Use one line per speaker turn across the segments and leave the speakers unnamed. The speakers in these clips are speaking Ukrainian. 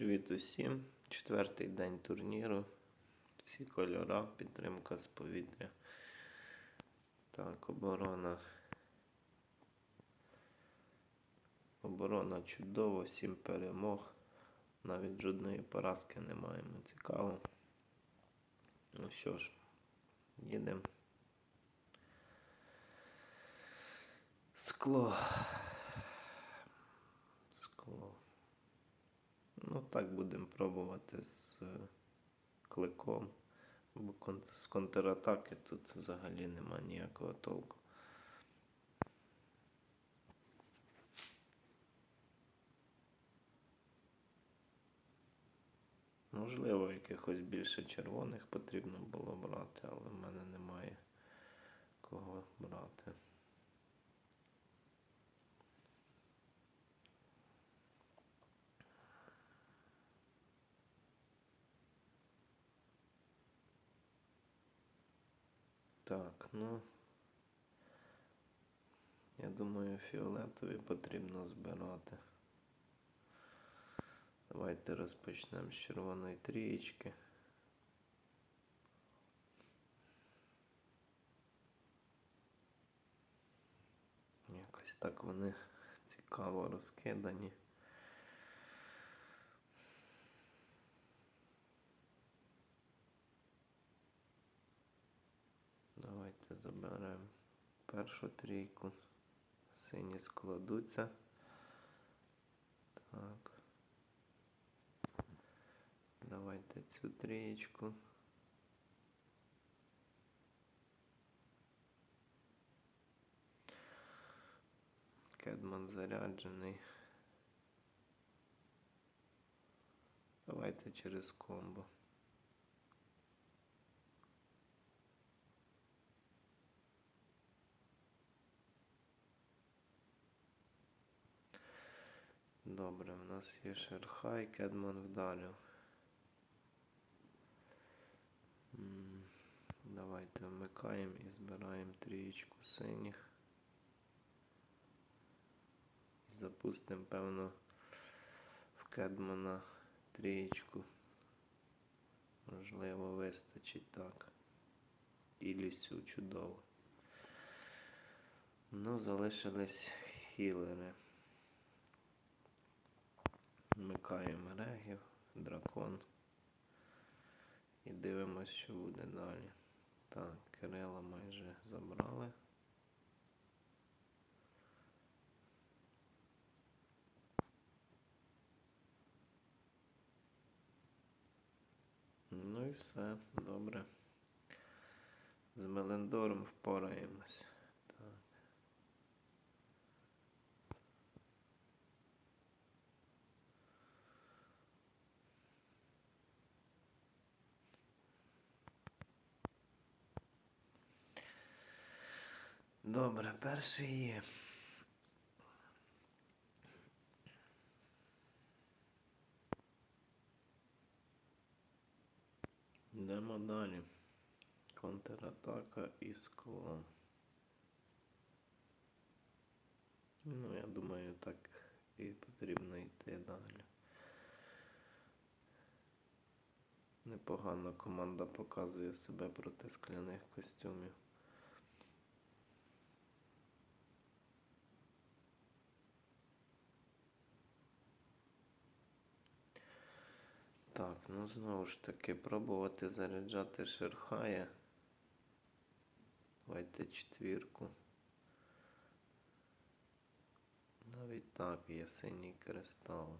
Привіт усім. Четвертий день турніру. Всі кольора, підтримка з повітря. Так, оборона. Оборона чудово, сім перемог. Навіть жодної поразки не маємо. Цікаво. Ну що ж, їдемо. Скло. Скло. Ну, так будемо пробувати з е, кликом. Бо з контратаки тут взагалі нема ніякого толку. Можливо, якихось більше червоних потрібно було брати, але в мене немає кого брати. Так, ну. Я думаю, фіолетові потрібно збирати. Давайте розпочнемо з червоної трієчки. Якось так вони цікаво розкидані. Давайте заберемо першу трійку. Сині складуться. Так. Давайте цю трієчку. Кедман заряджений. Давайте через комбо. Добре, в нас є Шерхай, Кедман вдарив. Давайте вмикаємо і збираємо трієчку синіх. Запустимо, певно, в Кедмана трієчку. Можливо, вистачить так. І лісю чудово. Ну, залишились хілери. Вмикаємо регів, дракон. І дивимось, що буде далі. Так, Кирила майже забрали. Ну і все, добре. З Мелендором впораємось. Так. Добре, перший є. Йдемо далі. Контратака і скло. Ну, я думаю, так і потрібно йти далі. Непогано команда показує себе проти скляних костюмів. Так, ну знову ж таки, пробувати заряджати Шерхая. Давайте четвірку. Навіть так є синій кристал.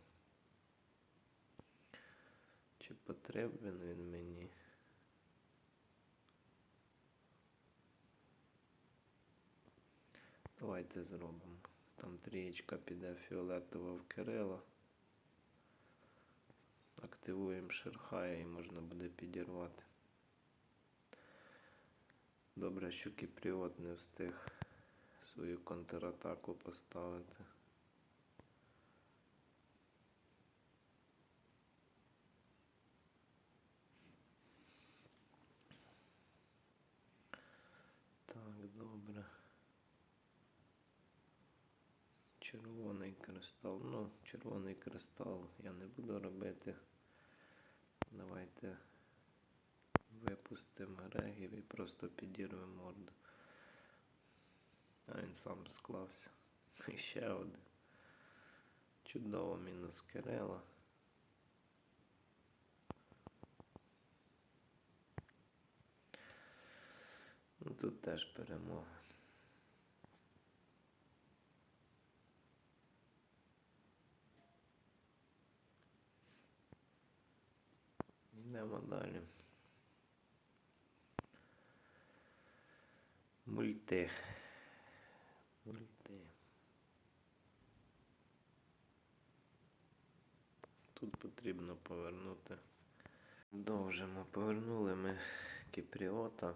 Чи потрібен він мені? Давайте зробимо. Там трієчка піде фіолетова в Кирила. Активуємо Шерхая і можна буде підірвати. Добре, що Кіпріот не встиг свою контратаку поставити. Так, добре. Червоний кристал. Ну, червоний кристал я не буду робити. давайте. Випустимо регів і просто підірвемо морду. А він сам склався. І ще один. Чудово мінус Кирила. Ну тут теж перемога. Йдемо далі. Мульти. Мульти. Тут потрібно повернути. Довжимо. Повернули ми Кіпріота.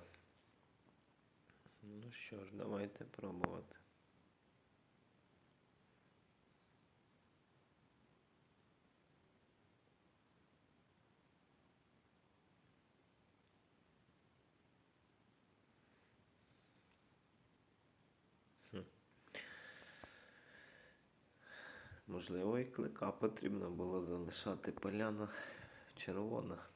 Ну що ж, давайте пробувати. Можливо, і клика потрібно було залишати поляна червона.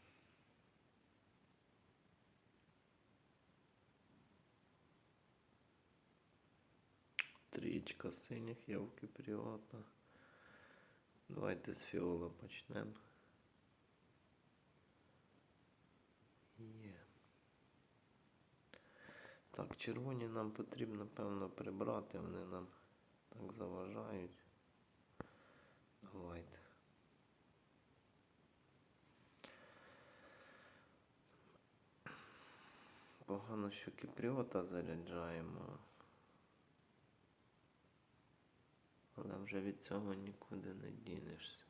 Трієчка синіх є в Давайте з фіола почнемо. Є. Так, червоні нам потрібно, певно, прибрати, вони нам так заважають. Давайте. Погано, що кіпріота заряджаємо. Але вже від цього нікуди не дінешся.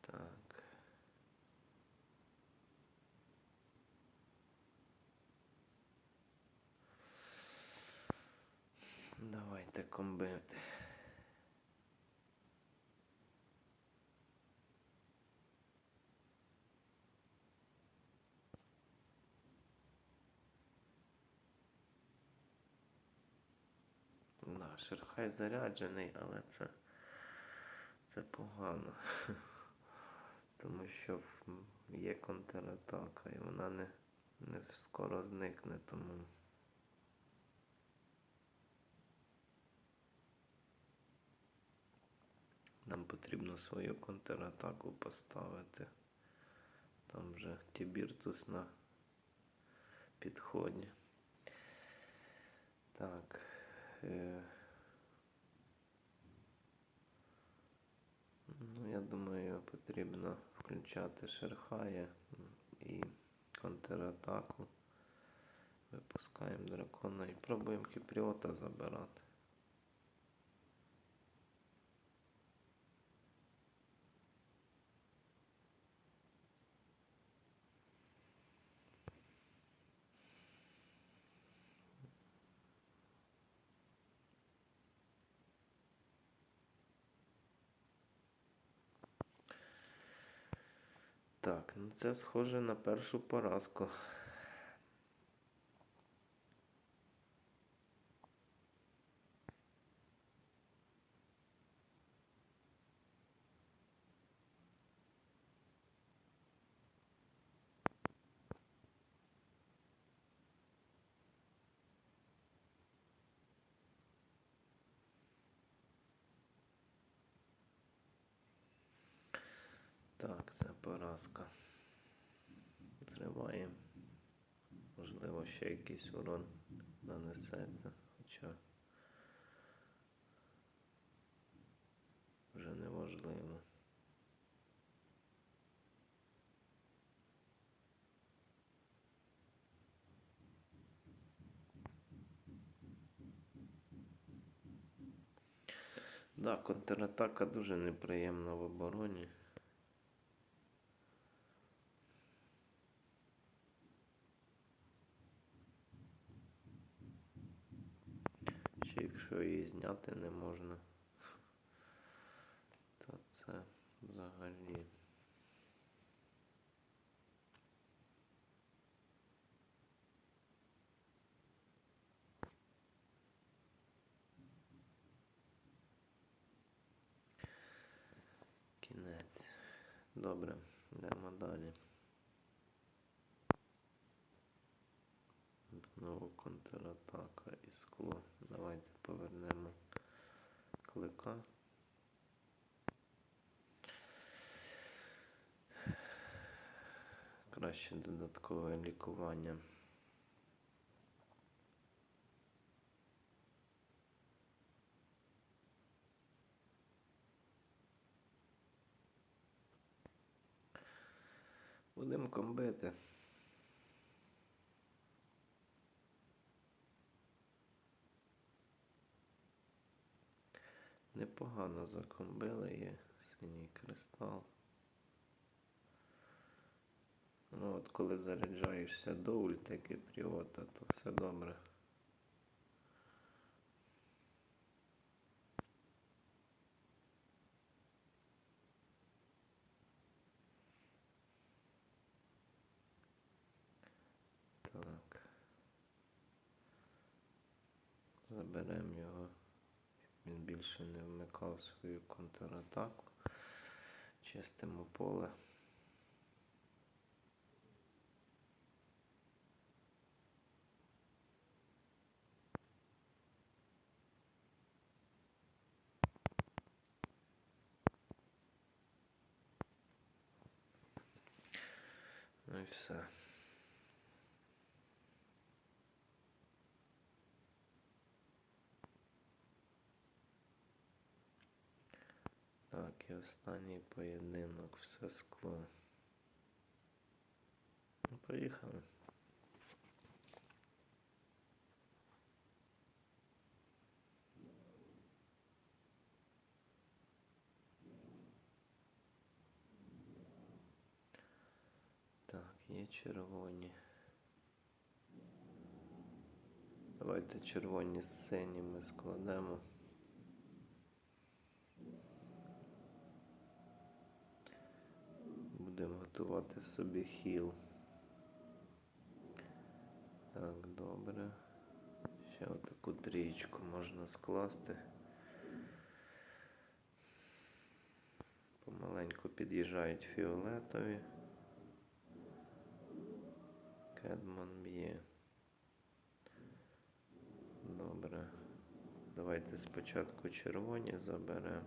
Так. Давайте комбити. Да, шерхай заряджений, але це, це погано. Тому що є контратака і вона не, не скоро зникне, тому. Нам потрібно свою контратаку поставити. Там вже Тібіртус на підході. Так. Ну, я думаю, потрібно включати Шерхая і контратаку. Випускаємо дракона і пробуємо кіпріота забирати. Так, ну це схоже на першу поразку. Так, це поразка. Зриваємо. Можливо, ще якийсь урон нанесеться, хоча вже неважливо. Да, контратака дуже неприємна в обороні. Ще якщо її зняти не можна, то це взагалі. Кінець. Добре, йдемо далі. Знову контратака і скло. Давайте повернемо клика. Краще додаткове лікування. Будемо комбити. Непогано закомбили є синій кристал. Ну от коли заряджаєшся до ульти Кіпріота, то все добре. Так. Заберемо його. Він більше не вмикав свою контратаку. Чистимо поле. Ну і все. Так, і останній поєдинок, все скло. Ну, поїхали. Так, є червоні. Давайте червоні з синіми складемо. Готувати собі хіл. Так, добре. Ще отаку трієчку можна скласти. Помаленьку під'їжджають фіолетові. Кедман б'є. Добре. Давайте спочатку червоні заберемо.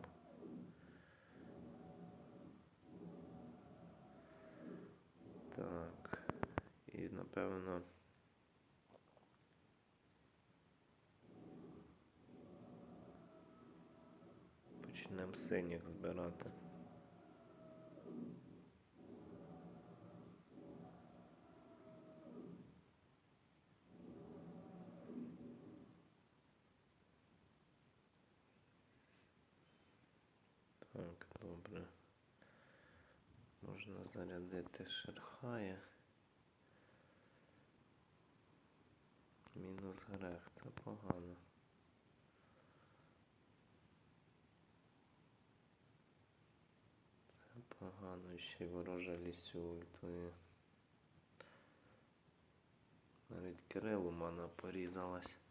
Так. І напевно. Почнемо синіх збирати. Так, добре. Можна зарядити шерхая. Мінус грех, це погано. Це погано, ще й ворожа лісю ультує. Навіть Кирил у мене порізалась.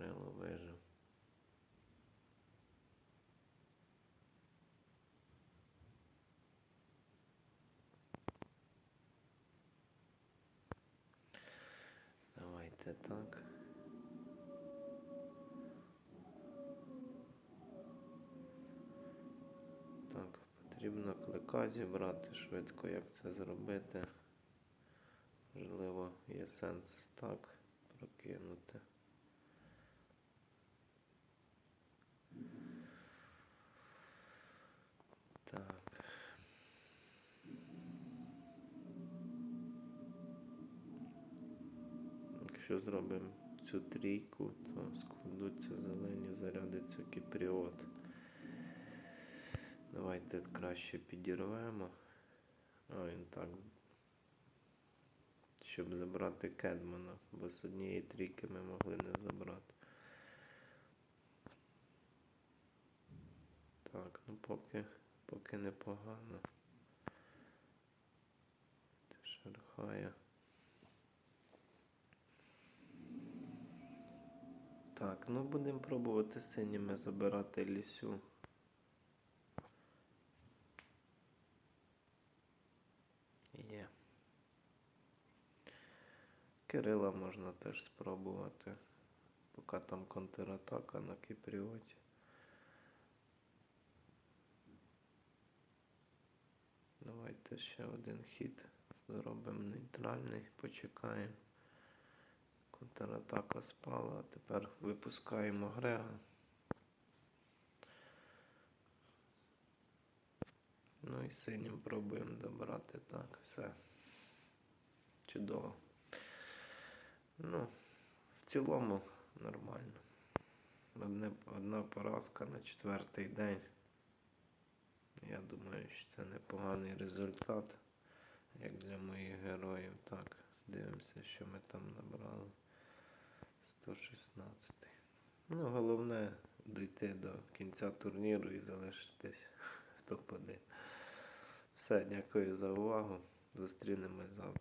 Кирило вижив. Давайте так. Так, потрібно клика зібрати швидко, як це зробити. Можливо, є сенс так прокинути. Так. Якщо зробимо цю трійку, то складуться зелені, зарядиться кіпріот. Давайте краще підірвемо. А, він так. Щоб забрати Кедмана, бо з однієї трійки ми могли не забрати. Так, ну поки, поки непогано. Шерхає. Так, ну будемо пробувати синіми забирати лісю. Є. Кирила можна теж спробувати. Поки там контратака на Кіпріоті. Давайте ще один хід зробимо нейтральний, почекаємо. Контратака спала, тепер випускаємо Грега. Ну і синім пробуємо добрати так, все. Чудово. Ну, в цілому нормально. Одне, одна поразка на четвертий день. Я думаю, що це непоганий результат, як для моїх героїв. Так, дивимося, що ми там набрали. 116. Ну, головне дійти до кінця турніру і залишитись в топ-1. Все, дякую за увагу. Зустрінемось завтра.